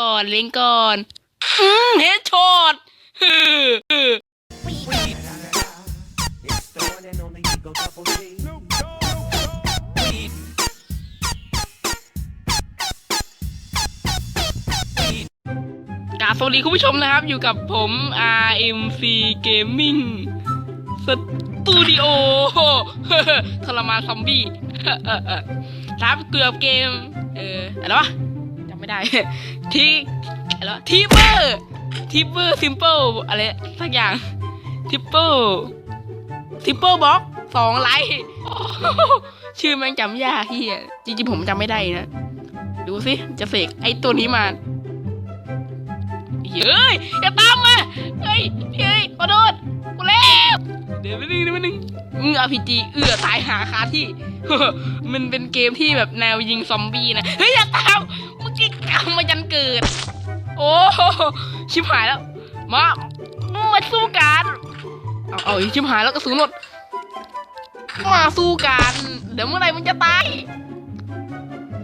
ก่อนเล็งก่อนเฮดช็อตฮึฮึ It's the one and only Eagle Double G. กาสวัสดีคุณผู้ชมนะครับ อยู่กับผม RMC Gaming Studio ทรมานซอมบี้ครับเกือบเกม เอออะไรวะจำไม่ได้ ที่อะไรวทิปเปอร์ทิปเปอร์ซิมเปิลอะไรสักอย่างทิปเปอร์ทิปเปอร์บ็อกสองไลท์ชื่อม่งจำยากที่จริงๆผมจำไม่ได้นะ ดูสิจะเสกไอตัวนี้มาเฮ้ยอย่าตามมาเฮ้ยเฮ้ยขอโทษกูแล้วเดี๋ยวไปนึงเดี๋ยวไปนึงอือ RPG เอือตายหาคาที่ มันเป็นเกมที่แบบแนวยิงซอมบี้นะเฮ้ยอย่าตาม เมื่อกี้กำมายันเกิด โอ้ชิบหายแล้ว มามาสู้กันเอาเอาชิบหายแล้วกระสุนหมดมาสู้กัน เดี๋ยวเมื่อไหร่มันจะตาย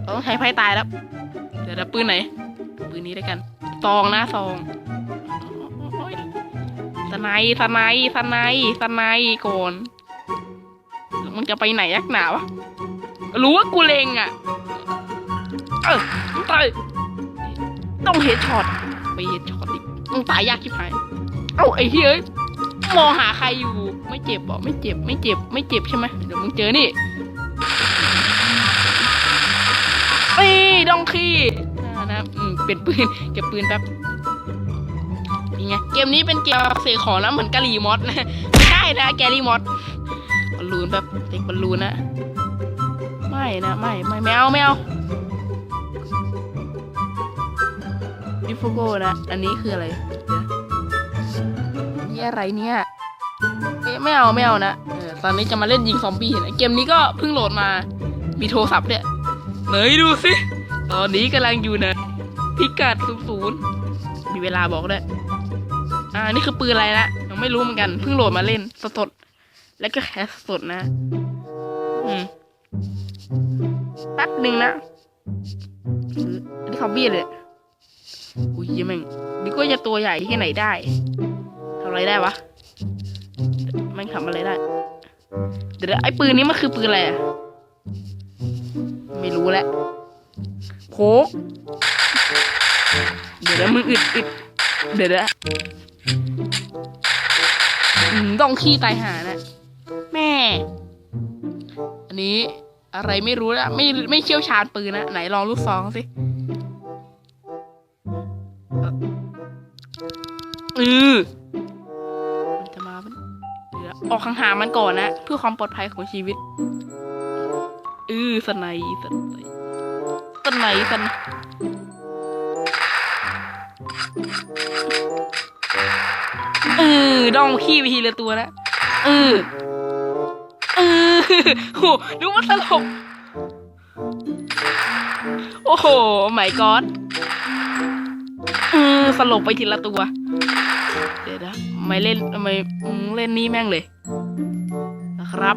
เราต้องใช้ไพ่ตายแล้ว เดี๋ยวเราปืนไหนปืนนี้ได้กันซองนะซองสไนด์สไนด์สไนด์สไนด์ก่อนมึงจะไปไหนยักหนาวะรู้ว่ากูเลงอะ เออตาย ต้องเฮดช็อตไปเฮดช็อตดิต้องตายยากชิบหายเอ้าไอ้เฮ้ยมองหาใครอยู่ ไม่เจ็บบอกไม่เจ็บไม่เจ็บไม่เจ็บใช่ไหมเดี๋ยวมึงเจอนี่นี่ดองคีอ่นะอืมเปลี่ยนปืนเก็บปืนแป๊บนี่ไงเกมนี้เป็นเกมเสกของแล้วเหมือนกะหรี่มอสนะไม่ใช่นะแกรี่มอสบอลลูนแบบเด็กบอลลูนนะไม่นะไม่ไม่ไม่เอาไม่เอา ดิฟโกนะ อันนี้คืออะไร เดี๋ยวนี่อะไรเนี่ยไม่เอาไม่เอานะเออตอนนี้จะมาเล่นยิงซอมบี้นะเกมนี้ก็เพิ่งโหลดมา มีโทรศัพท์เนี่ยไหนดูสิ ตอนนี้กำลังอยู่นะ พิกัดศูนย์ศูนย์มีเวลาบอกด้วย อ่า นี่คือปืนอะไรนะยังไม่รู้เหมือนกัน เพิ่งโหลดมาเล่นสดแล้วก็แคสสดนะ อืมแป๊บหนึ่งนะอันนี้ซอมบี้เลย อุ้ยแม่งนี่ก็จะตัวใหญ่ที่ไหนได้ทำอะไรได้วะแม่งทำอะไรได้ เดี๋ยวไอ้ปืนนี้มันคือปืนอะไรอะไม่รู้แหละโคกเดี๋ยวนะมึงอึดอึดเดี๋ยวนะอืมต้องขี้ตายหานะแม่ อันนี้อะไรไม่รู้นะไม่ไม่เชี่ยวชาญปืนนะไหนลองลูกซองสิ เออมันจะมาปะเดี๋ยวออกห่างๆมันก่อนนะ เพื่อความปลอดภัยของชีวิตเออสไนด์สไนด์สไนด์สไนด์เออดองขี้ไปทีละตัวนะเออเออโหนึกว่าตลกโอ้โหไม่กอดเออสลบไปทีละตัว ยวนะไม่เล่นไมอืมเล่นนี่แม่งเลย นะครับ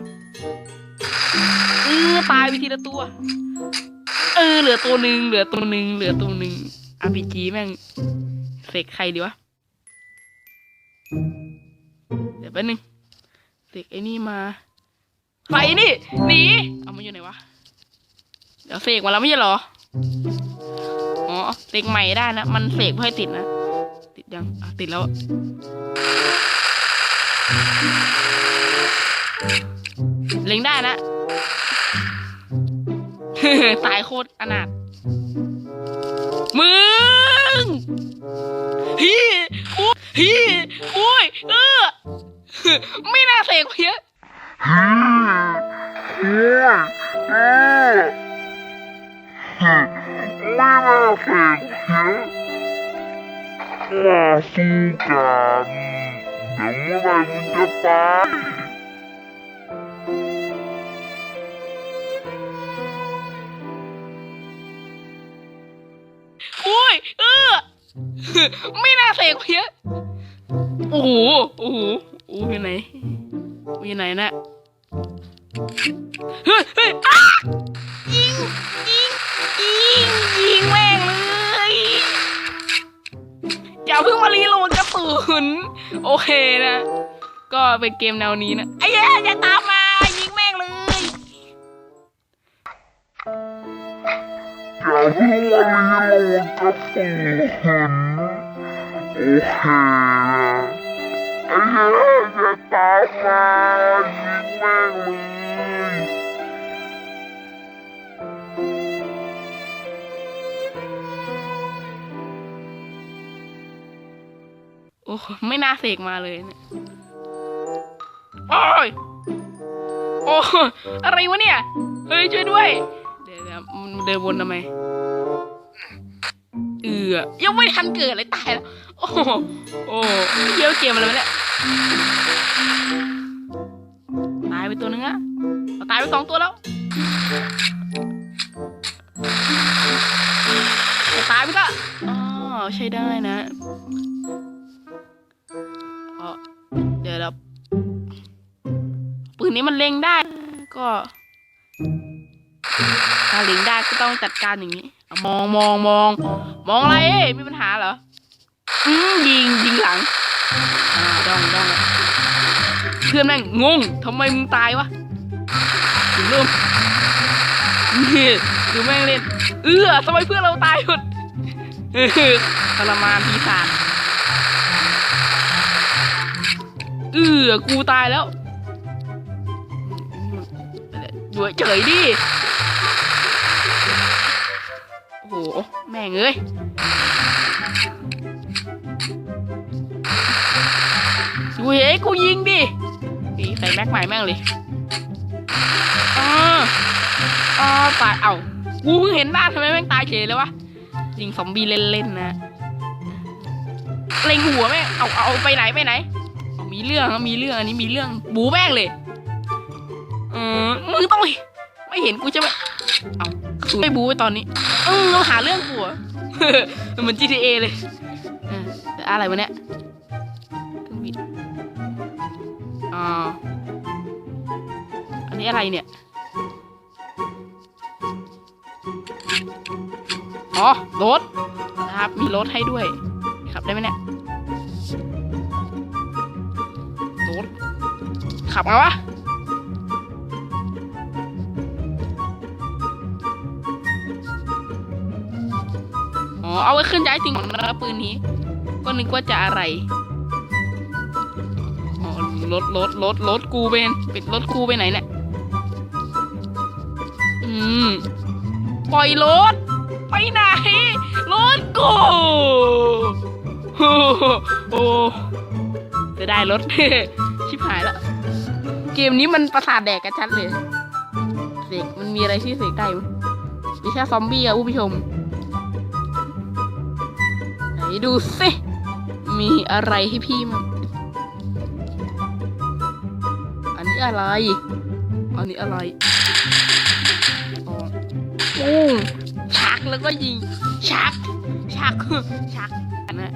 เออตายไปทีละตัว เออ เหลือตัวหนึ่งเหลือตัวหนึ่งเหลือตัวหนึ่ง RPG แม่งเสกใครดีวะ เดี๋ยวแป๊บนึงเสกไอ้นี่มาไปนี่หนีเอามาอยู่ไหนวะเดี๋ยวเสกมาแล้วไม่ใช่หรออ๋อเสกใหม่ได้นะ มันเสกเพื่อให้ติดนะ ติดยังอะติดแล้วเล็งได้นะ ตายโคตรอนาถมึงฮีอุ้ยฮีอุ้ยเออ ไม่น่าเสกเพี้ยมาสู้กั นเดี๋ยวเมื่อไหร่มึงจะตายอุ้ยเออ ไม่น่าเสกเพี้ยโอ้โหโอ้โหโอ้ยไหนอยู่ไหนนะเฮ้ยเฮ้ยอ้ายิงยิง เพิ่งมารีโหลดกระสุนโอเคนะ ก็เป็นเกมแนวนี้นะไอ้เหี้ยอย่าตามมายิงแม่งเลยอย่าเพิ่งมารีโหลดกระสุนโอเคนะไอ้เหี้ยอย่าตามมายิงแม่งเลย อ้ไม่น่าเสกมาเลยเนะโอ้ยโอ้อะไรวะเนี่ย เฮ้ย ช่วยด้วย เดี๋ยวเดินวนทำไม เอือยังไม่ทันเกิดเลยตายแล้ว โอ้โหโอ้เยี่ยวเกมอะไรวะเนี่ย ตายไปตัวนึงอะาตายไปสองตัวแล้วตายไปก็อ๋อใช้ได้นะ ปืนนี้มันเล็งได้ก็ถ้าเล็งได้ก็ต้องจัดการอย่างนี้ มองมองมอง มองอะไรเอ้ยมีปัญหาเหรออืมยิงยิงหลังอ่าดองดองเพื่อนแม่งงงทำไมมึงตายวะถึงเริ่มนี่ดูแม่งเล่น เอื้อทำไมเพื่อนเราตายหมดทรมานปีศาจเออกูตายแล้ว อยู่เฉยดิ โอ้โห แม่งเอ้ยดูเฮ้ยกูยิงดินี่ใส่แม็กใหม่แม่งเลยอ่าอ่าตายเอ้ากูเพิ่งเห็นหน้าทำไมแม่งตายเฉยเลยวะ ยิงซอมบี้เล่นๆนะเล็งหัวแม่งเอาเอาไปไหนไปไหน มีเรื่องมีเรื่องอันนี้มีเรื่องบูแม่งเลย มึงต้องไม่เห็นกูจะไม่เอากูไม่บูไปตอนนี้เออเราหาเรื่องกูเหรอเหมือน GTA เลยเออแต่อะไรวะเนี่ยเครื่องบินอ่าอันนี้อะไรเนี่ย อ๋อ รถ นะครับ มีรถให้ด้วย ขับได้ไหมเนี่ย รถ ขับมาวะ เอาไว้ขึ้นย้ายสิ่งของนะครับปืนนี้ ก็นึกว่าจะอะไรอ๋อรถรถรถรถกูเป็นปิดรถกูไปไหนเนี่ยอืมปล่อยรถไปไหนรถกูโอ้โอจะได้รถชิบหายแล้วเกมนี้มันประสาทแดกกันชัดเลยเสกมันมีอะไรที่เสกได้มั้ยมีแค่ซอมบี้อะผู้ชม ดูสิ มีอะไรให้พี่มั้งอันนี้อะไร อันนี้อะไรอ๋อโอ้ชักแล้วก็ยิง ชัก ชัก ชักนะ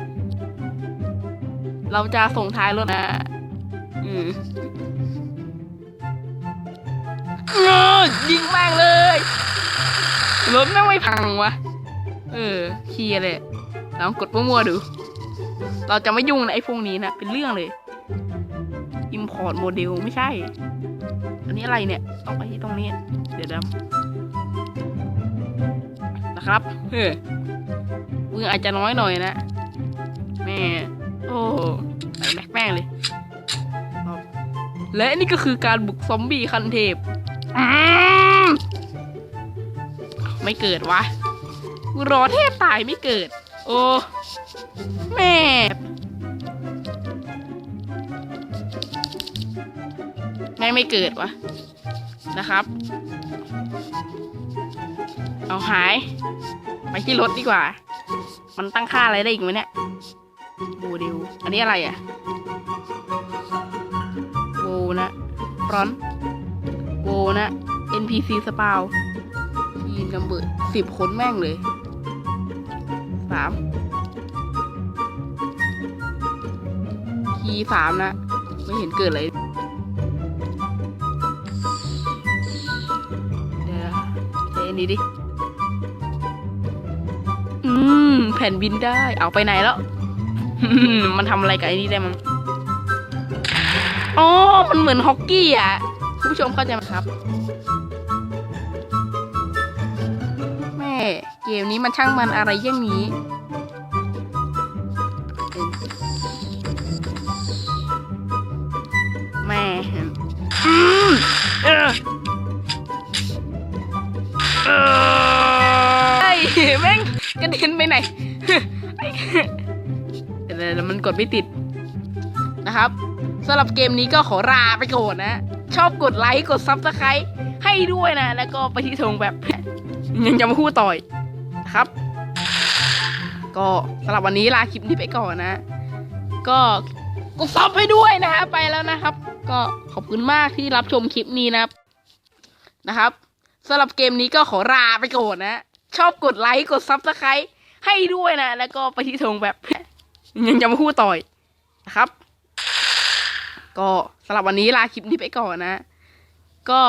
เราจะส่งท้ายรถนะ อืมเอยิงแม่งเลย รถแม่งไม่พังวะ เออเคียเลย ลองกดมั่วๆดู เราจะไม่ยุ่งในไอ้พวกนี้นะ เป็นเรื่องเลย import โมเดลไม่ใช่ อันนี้อะไรเนี่ย ต้องไปที่ตรงนี้ เดี๋ยวดำนะครับ เฮ้ยมืออาจจะน้อยหน่อยนะ แม่ โอ้ใส่แม็กแม่งเลย และนี่ก็คือการบุกซอมบี้คันเทพมไม่เกิดวะรอเทพตายไม่เกิด โอ้แม่แม่งไม่เกิดวะนะครับ เอาหาย ไปที่รถดีกว่า มันตั้งค่าอะไรได้อีกไหมเนี่ยโมเดลอันนี้อะไรอะโวนะร้อนโวนะ NPC สปาวทีมกำเบิดสิบคนแม่งเลย สามคีสามนะ ไม่เห็นเกิดเลยเดี๋ยวใช้อันนี้ดิ อืม แผ่นบินได้ เอาไปไหนแล้ว มันทำอะไรกับไอ้นี่ได้มั้งอ๋อ มันเหมือนฮอกกี้อะ คุณผู้ชมเข้าใจไหมครับ เกมนี้มันช่างมันอะไรอย่างนี้ แม่เออเออไอ้แม่งกระเด็นไปไหนเดี๋ยวมันกดไม่ติดนะครับสำหรับเกมนี้ก็ขอลาไปก่อนนะ ชอบกดไลค์ กดซับสไครต์ให้ด้วยนะ แล้วก็ไปที่ธงแบบยังจะมาพูดต่อย นะครับ ก็สำหรับวันนี้ลาคลิปนี้ไปก่อนนะ ก็กดซับให้ด้วยนะฮะไปแล้วนะครับ ก็ขอบคุณมากที่รับชมคลิปนี้นะครับนะครับสำหรับเกมนี้ก็ขอลาไปก่อนนะ ชอบกดไลค์กดซับสไครต์ให้ด้วยนะ แล้วก็ไปที่ธงแบบ ยังจะมาพูดต่อยนะครับ ก็สำหรับวันนี้ลาคลิปนี้ไปก่อนนะ ก็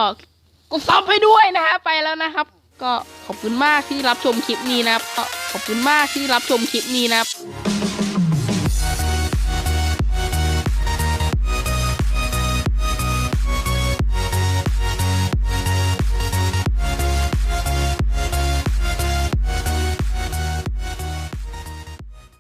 กดซับให้ด้วยนะฮะไปแล้วนะครับ ก็ขอบคุณมากที่รับชมคลิปนี้นะครับก็ขอบคุณมากที่รับชมคลิปนี้นะครับ